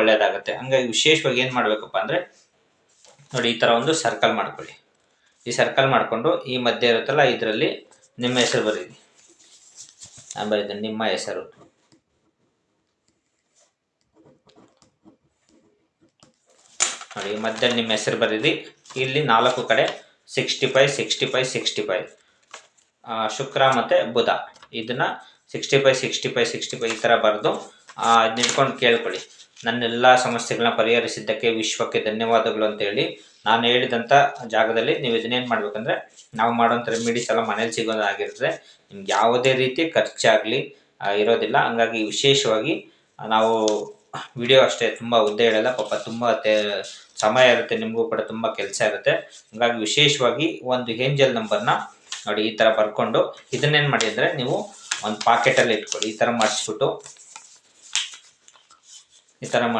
ಒಳ್ಳೇದಾಗುತ್ತೆ. ಹಂಗಾಗಿ ವಿಶೇಷವಾಗಿ ಏನು ಮಾಡಬೇಕಪ್ಪ ಅಂದರೆ ನೋಡಿ ಈ ಥರ ಒಂದು ಸರ್ಕಲ್ ಮಾಡ್ಕೊಳ್ಳಿ. ಈ ಸರ್ಕಲ್ ಮಾಡಿಕೊಂಡು ಈ ಮಧ್ಯೆ ಇರುತ್ತಲ್ಲ, ಇದರಲ್ಲಿ ನಿಮ್ಮ ಹೆಸರು ಬರೀರಿ. ನಾನು ಬರೀತೀನಿ, ನಿಮ್ಮ ಹೆಸರು. ನೋಡಿ ಮಧ್ಯೆ ನಿಮ್ಮ ಹೆಸರು ಬರೀರಿ. ಇಲ್ಲಿ ನಾಲ್ಕು ಕಡೆ sixty five sixty five sixty five ಶುಕ್ರ ಮತ್ತು ಬುಧ. ಇದನ್ನ sixty five sixty five sixty five ಈ ಥರ ಬರೆದು ನಿಂತ್ಕೊಂಡು ಕೇಳ್ಕೊಳ್ಳಿ. ನನ್ನೆಲ್ಲ ಸಮಸ್ಯೆಗಳನ್ನ ಪರಿಹರಿಸಿದ್ದಕ್ಕೆ ವಿಶ್ವಕ್ಕೆ ಧನ್ಯವಾದಗಳು ಅಂತ ಹೇಳಿ ನಾನು ಹೇಳಿದಂಥ ಜಾಗದಲ್ಲಿ ನೀವು ಇದನ್ನೇನು ಮಾಡ್ಬೇಕಂದ್ರೆ ನಾವು ಮಾಡೋಂಥ ರೆಮಿಡೀಸ್ ಎಲ್ಲ ಮನೇಲಿ ಸಿಗೋದಾಗಿರ್ತದೆ ನಿಮ್ಗೆ ಯಾವುದೇ ರೀತಿ ಖರ್ಚಾಗಲಿ ಇರೋದಿಲ್ಲ. ಹಂಗಾಗಿ ವಿಶೇಷವಾಗಿ ನಾವು ವಿಡಿಯೋ ಅಷ್ಟೇ ತುಂಬ ಉದ್ದ ಹೇಳಲ್ಲ, ಪಾಪ ತುಂಬ ಸಮಯ ಇರುತ್ತೆ, ನಿಮಗೂ ಕೂಡ ತುಂಬ ಕೆಲಸ ಇರುತ್ತೆ. ಹಂಗಾಗಿ ವಿಶೇಷವಾಗಿ ಒಂದು ಏಂಜಲ್ ನಂಬರ್ನ ನೋಡಿ ಈ ಥರ ಬರ್ಕೊಂಡು ಇದನ್ನೇನು ಮಾಡಿ ಅಂದರೆ ನೀವು ಒಂದು ಪಾಕೆಟಲ್ಲಿ ಇಟ್ಕೊಳ್ಳಿ, ಈ ಥರ ಮಾಡಿಸ್ಬಿಟ್ಟು ಈ ಥರ ಮಾಡಿ